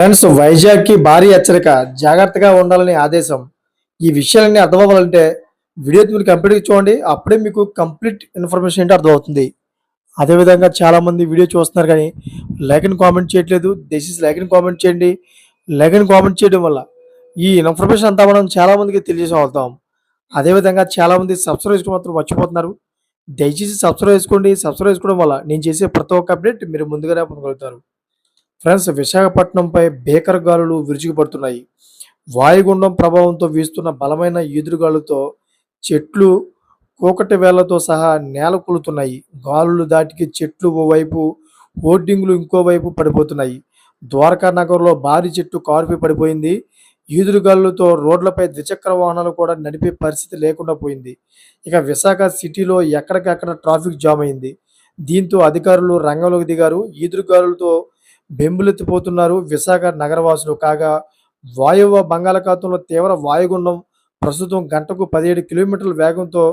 Friends వైజాగ్కి భారీ హెచ్చరిక. జాగ్రత్తగా ఉండాలని ఆదేశం. ఈ విషయాలన్నీ అర్థం అవ్వాలంటే వీడియో మీరు కంప్లీట్గా చూడండి. అప్పుడే మీకు కంప్లీట్ ఇన్ఫర్మేషన్ ఏంటో అర్థమవుతుంది. అదేవిధంగా చాలామంది వీడియో చూస్తున్నారు కానీ లైక్ అండ్ కామెంట్ చేయట్లేదు. దయచేసి లైక్ అండ్ కామెంట్ చేయండి. లైక్ అండ్ కామెంట్ చేయడం వల్ల ఈ ఇన్ఫర్మేషన్ అంతా మనం చాలామందికి తెలియజేసి వెళ్తాం అదేవిధంగా చాలామంది సబ్స్క్రైబ్ చేసుకోవడం మాత్రం మర్చిపోతున్నారు. దయచేసి సబ్స్క్రైబ్ చేసుకోండి. సబ్స్క్రైబ్ చేసుకోవడం వల్ల నేను చేసే ప్రతి ఒక్క అప్డేట్ మీరు ముందుగానే పొందగలుగుతారు. ఫ్రెండ్స్ విశాఖపట్నంపై భీకర గాలులు విరుచుకుపడుతున్నాయి. వాయుగుండం ప్రభావంతో వీస్తున్న బలమైన ఈదురుగాలుతో చెట్లు కూకటి వేళ్ళతో సహా నేల కూలుతున్నాయి. గాలులు దాటికి చెట్లు ఓవైపు హోర్డింగ్లు ఇంకోవైపు పడిపోతున్నాయి. ద్వారకా నగర్లో భారీ చెట్టు కారుపై పడిపోయింది. ఈదురుగాలులతో రోడ్లపై ద్విచక్ర వాహనాలు కూడా నడిపే పరిస్థితి లేకుండా పోయింది. ఇక విశాఖ సిటీలో ఎక్కడికక్కడ ట్రాఫిక్ జామ్ అయింది. దీంతో అధికారులు రంగంలోకి దిగారు. ఈదురుగాలులతో బెంబులెత్తిపోతున్నారు. విశాఖ నగరవాసులు కాగా వాయువ్య బంగాళాఖాతంలో తీవ్ర వాయుగుండం ప్రస్తుతం గంటకు పదిహేడు కిలోమీటర్ల వేగంతో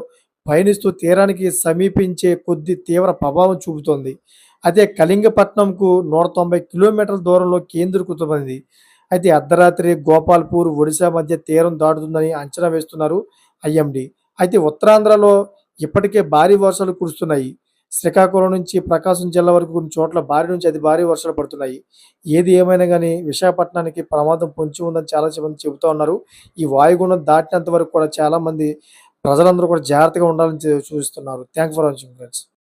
పయనిస్తూ తీరానికి సమీపించే కొద్ది తీవ్ర ప్రభావం చూపుతోంది. అయితే కళింగపట్నంకు నూట తొంభై కిలోమీటర్ల దూరంలో కేంద్రీకృతమైంది. అయితే అర్ధరాత్రి గోపాల్పూర్ ఒడిశా మధ్య తీరం దాటుతుందని అంచనా వేస్తున్నారు ఐఎండి. అయితే ఉత్తరాంధ్రలో ఇప్పటికే భారీ వర్షాలు కురుస్తున్నాయి. శ్రీకాకుళం నుంచి ప్రకాశం జిల్లా వరకు కొన్ని చోట్ల భారీ నుంచి అతి భారీ వర్షాలు పడుతున్నాయి. ఏది ఏమైనా కానీ విశాఖపట్నానికి ప్రమాదం పొంచి ఉందని చాలా మంది చెబుతూ ఉన్నారు. ఈ వాయుగుండం దాటినంత వరకు కూడా చాలా మంది ప్రజలందరూ కూడా జాగ్రత్తగా ఉండాలని సూచిస్తున్నారు థ్యాంక్ ఫర్ వాచింగ్ ఫ్రెండ్స్